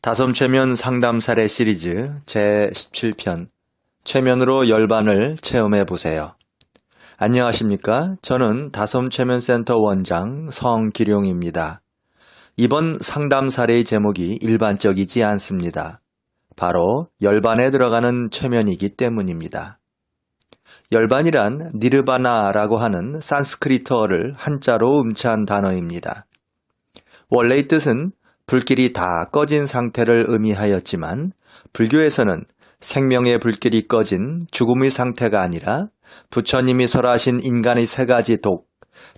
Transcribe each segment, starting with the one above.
다솜 최면 상담 사례 시리즈 제17편 최면으로 열반을 체험해 보세요. 안녕하십니까? 저는 다솜 최면 센터 원장 성기룡입니다. 이번 상담 사례의 제목이 일반적이지 않습니다. 바로 열반에 들어가는 최면이기 때문입니다. 열반이란 니르바나라고 하는 산스크리트어를 한자로 음치한 단어입니다. 원래의 뜻은 불길이 다 꺼진 상태를 의미하였지만 불교에서는 생명의 불길이 꺼진 죽음의 상태가 아니라 부처님이 설하신 인간의 세 가지 독,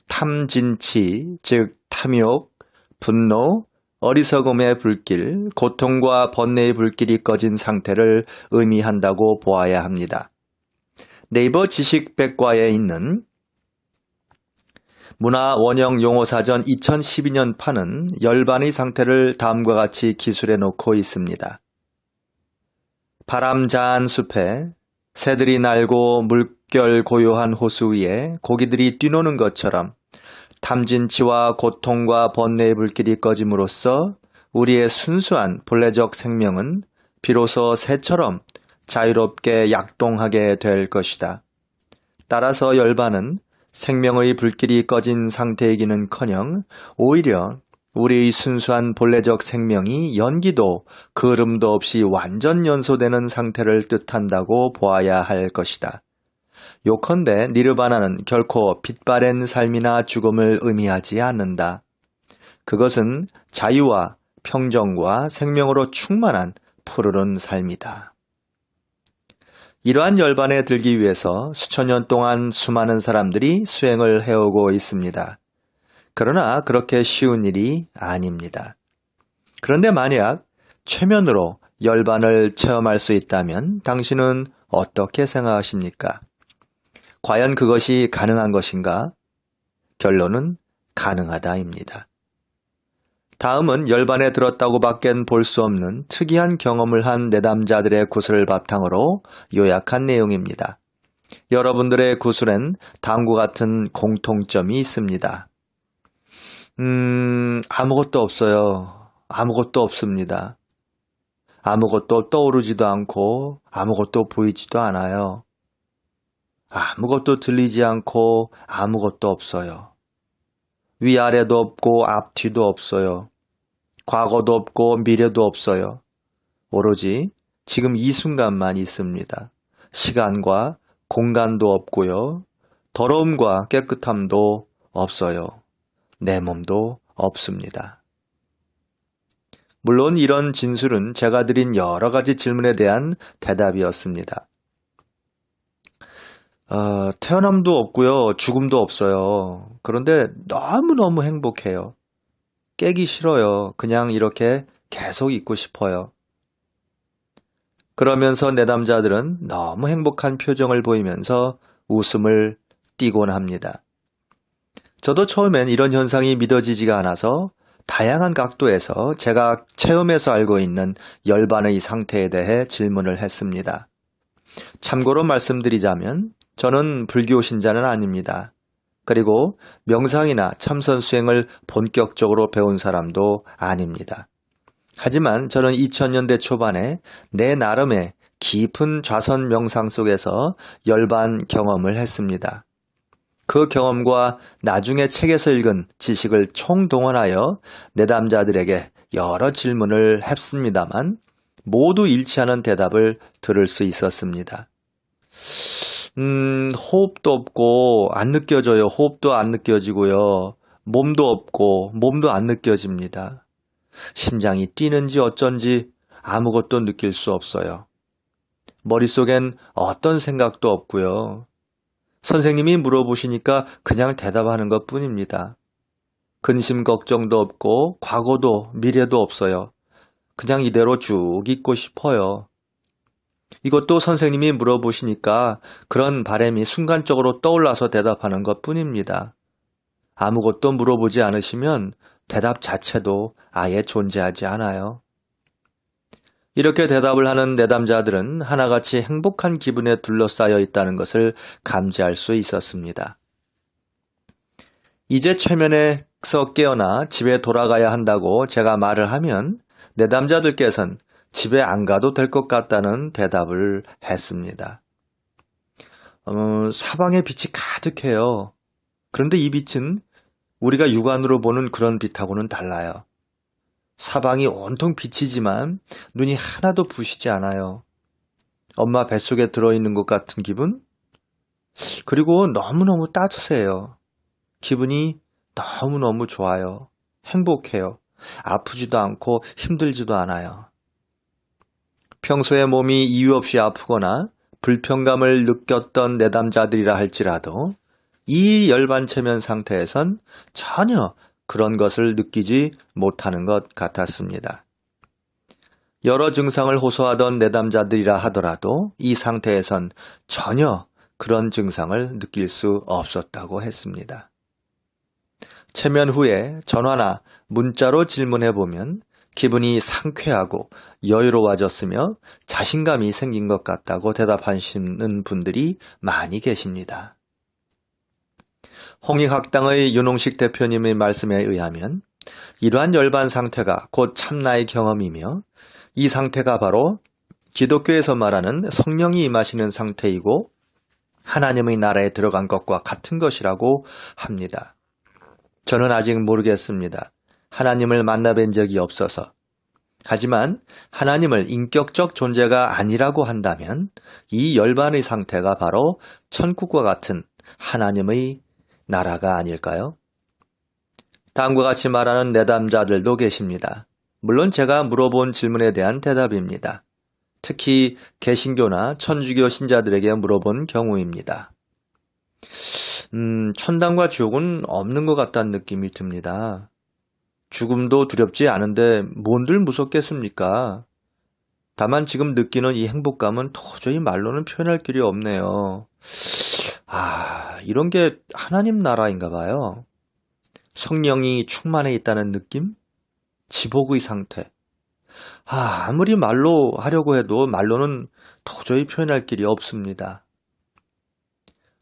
탐진치, 즉 탐욕, 분노, 어리석음의 불길, 고통과 번뇌의 불길이 꺼진 상태를 의미한다고 보아야 합니다. 네이버 지식백과에 있는 문화 원형 용어 사전 2012년 판은 열반의 상태를 다음과 같이 기술해 놓고 있습니다. 바람 자한 숲에 새들이 날고 물결 고요한 호수 위에 고기들이 뛰노는 것처럼 탐진치와 고통과 번뇌의 불길이 꺼짐으로써 우리의 순수한 본래적 생명은 비로소 새처럼 자유롭게 약동하게 될 것이다. 따라서 열반은 생명의 불길이 꺼진 상태이기는 커녕 오히려 우리의 순수한 본래적 생명이 연기도 그름도 없이 완전 연소되는 상태를 뜻한다고 보아야 할 것이다. 요컨대 니르바나는 결코 빛바랜 삶이나 죽음을 의미하지 않는다. 그것은 자유와 평정과 생명으로 충만한 푸르른 삶이다. 이러한 열반에 들기 위해서 수천 년 동안 수많은 사람들이 수행을 해오고 있습니다. 그러나 그렇게 쉬운 일이 아닙니다. 그런데 만약 최면으로 열반을 체험할 수 있다면 당신은 어떻게 생각하십니까? 과연 그것이 가능한 것인가? 결론은 가능하다입니다. 다음은 열반에 들었다고 밖엔 볼 수 없는 특이한 경험을 한 내담자들의 구슬을 바탕으로 요약한 내용입니다. 여러분들의 구슬엔 다음과 같은 공통점이 있습니다. 음, 아무것도 없어요. 아무것도 없습니다. 아무것도 떠오르지도 않고 아무것도 보이지도 않아요. 아무것도 들리지 않고 아무것도 없어요. 위아래도 없고 앞뒤도 없어요. 과거도 없고 미래도 없어요. 오로지 지금 이 순간만 있습니다. 시간과 공간도 없고요. 더러움과 깨끗함도 없어요. 내 몸도 없습니다. 물론 이런 진술은 제가 드린 여러 가지 질문에 대한 대답이었습니다. 어, 태어남도 없고요. 죽음도 없어요. 그런데 너무너무 행복해요. 깨기 싫어요. 그냥 이렇게 계속 있고 싶어요. 그러면서 내담자들은 너무 행복한 표정을 보이면서 웃음을 띠곤 합니다. 저도 처음엔 이런 현상이 믿어지지가 않아서 다양한 각도에서 제가 체험해서 알고 있는 열반의 상태에 대해 질문을 했습니다. 참고로 말씀드리자면 저는 불교 신자는 아닙니다. 그리고 명상이나 참선 수행을 본격적으로 배운 사람도 아닙니다. 하지만 저는 2000년대 초반에 내 나름의 깊은 좌선 명상 속에서 열반 경험을 했습니다. 그 경험과 나중에 책에서 읽은 지식을 총동원하여 내담자들에게 여러 질문을 했습니다만 모두 일치하는 대답을 들을 수 있었습니다. 음, 호흡도 없고 안 느껴져요. 호흡도 안 느껴지고요. 몸도 없고 몸도 안 느껴집니다. 심장이 뛰는지 어쩐지 아무것도 느낄 수 없어요. 머릿속엔 어떤 생각도 없고요. 선생님이 물어보시니까 그냥 대답하는 것 뿐입니다. 근심 걱정도 없고 과거도 미래도 없어요. 그냥 이대로 쭉 있고 싶어요. 이것도 선생님이 물어보시니까 그런 바램이 순간적으로 떠올라서 대답하는 것 뿐입니다. 아무것도 물어보지 않으시면 대답 자체도 아예 존재하지 않아요. 이렇게 대답을 하는 내담자들은 하나같이 행복한 기분에 둘러싸여 있다는 것을 감지할 수 있었습니다. 이제 최면에서 깨어나 집에 돌아가야 한다고 제가 말을 하면 내담자들께선 집에 안 가도 될 것 같다는 대답을 했습니다. 어, 사방에 빛이 가득해요. 그런데 이 빛은 우리가 육안으로 보는 그런 빛하고는 달라요. 사방이 온통 빛이지만 눈이 하나도 부시지 않아요. 엄마 뱃속에 들어있는 것 같은 기분? 그리고 너무너무 따뜻해요. 기분이 너무너무 좋아요. 행복해요. 아프지도 않고 힘들지도 않아요. 평소에 몸이 이유 없이 아프거나 불편감을 느꼈던 내담자들이라 할지라도 이 열반 체면 상태에선 전혀 그런 것을 느끼지 못하는 것 같았습니다. 여러 증상을 호소하던 내담자들이라 하더라도 이 상태에선 전혀 그런 증상을 느낄 수 없었다고 했습니다. 체면 후에 전화나 문자로 질문해 보면 기분이 상쾌하고 여유로워졌으며 자신감이 생긴 것 같다고 대답하시는 분들이 많이 계십니다. 홍익학당의 윤홍식 대표님의 말씀에 의하면 이러한 열반 상태가 곧 참나의 경험이며 이 상태가 바로 기독교에서 말하는 성령이 임하시는 상태이고 하나님의 나라에 들어간 것과 같은 것이라고 합니다. 저는 아직 모르겠습니다. 하나님을 만나뵌 적이 없어서. 하지만 하나님을 인격적 존재가 아니라고 한다면 이 열반의 상태가 바로 천국과 같은 하나님의 나라가 아닐까요? 다음과 같이 말하는 내담자들도 계십니다. 물론 제가 물어본 질문에 대한 대답입니다. 특히 개신교나 천주교 신자들에게 물어본 경우입니다. 음, 천당과 지옥은 없는 것 같다는 느낌이 듭니다. 죽음도 두렵지 않은데 뭔들 무섭겠습니까? 다만 지금 느끼는 이 행복감은 도저히 말로는 표현할 길이 없네요. 아, 이런 게 하나님 나라인가 봐요. 성령이 충만해 있다는 느낌? 지복의 상태. 아, 아무리 말로 하려고 해도 말로는 도저히 표현할 길이 없습니다.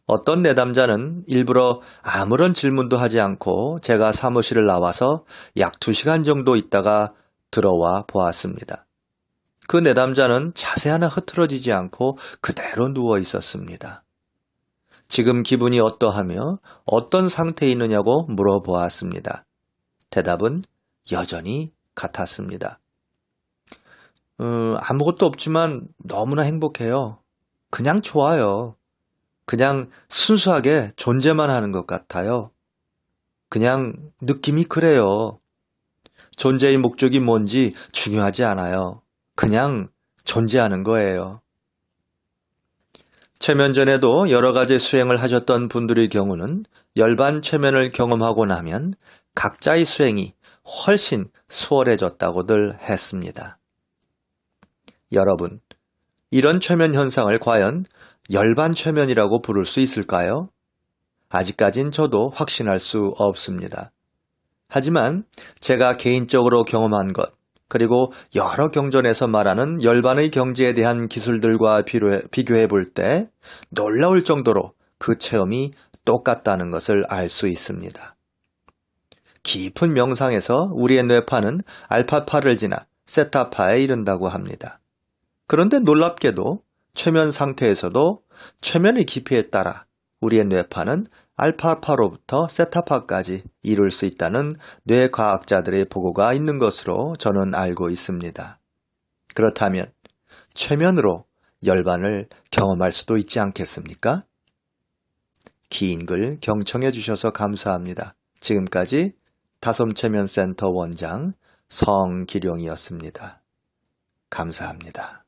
어떤 내담자는 일부러 아무런 질문도 하지 않고 제가 사무실을 나와서 약 두시간 정도 있다가 들어와 보았습니다. 그 내담자는 자세 하나 흐트러지지 않고 그대로 누워 있었습니다. 지금 기분이 어떠하며 어떤 상태에 있느냐고 물어보았습니다. 대답은 여전히 같았습니다. 음, 아무것도 없지만 너무나 행복해요. 그냥 좋아요. 그냥 순수하게 존재만 하는 것 같아요. 그냥 느낌이 그래요. 존재의 목적이 뭔지 중요하지 않아요. 그냥 존재하는 거예요. 최면 전에도 여러 가지 수행을 하셨던 분들의 경우는 열반 최면을 경험하고 나면 각자의 수행이 훨씬 수월해졌다고들 했습니다. 여러분, 이런 최면 현상을 과연 열반 최면이라고 부를 수 있을까요? 아직까진 저도 확신할 수 없습니다. 하지만 제가 개인적으로 경험한 것, 그리고 여러 경전에서 말하는 열반의 경지에 대한 기술들과 비교해 볼 때 놀라울 정도로 그 체험이 똑같다는 것을 알 수 있습니다. 깊은 명상에서 우리의 뇌파는 알파파를 지나 세타파에 이른다고 합니다. 그런데 놀랍게도 최면 상태에서도 최면의 깊이에 따라 우리의 뇌파는 알파파로부터 세타파까지 이룰 수 있다는 뇌과학자들의 보고가 있는 것으로 저는 알고 있습니다. 그렇다면 최면으로 열반을 경험할 수도 있지 않겠습니까? 긴 글 경청해 주셔서 감사합니다. 지금까지 다솜체면센터 원장 성기룡이었습니다. 감사합니다.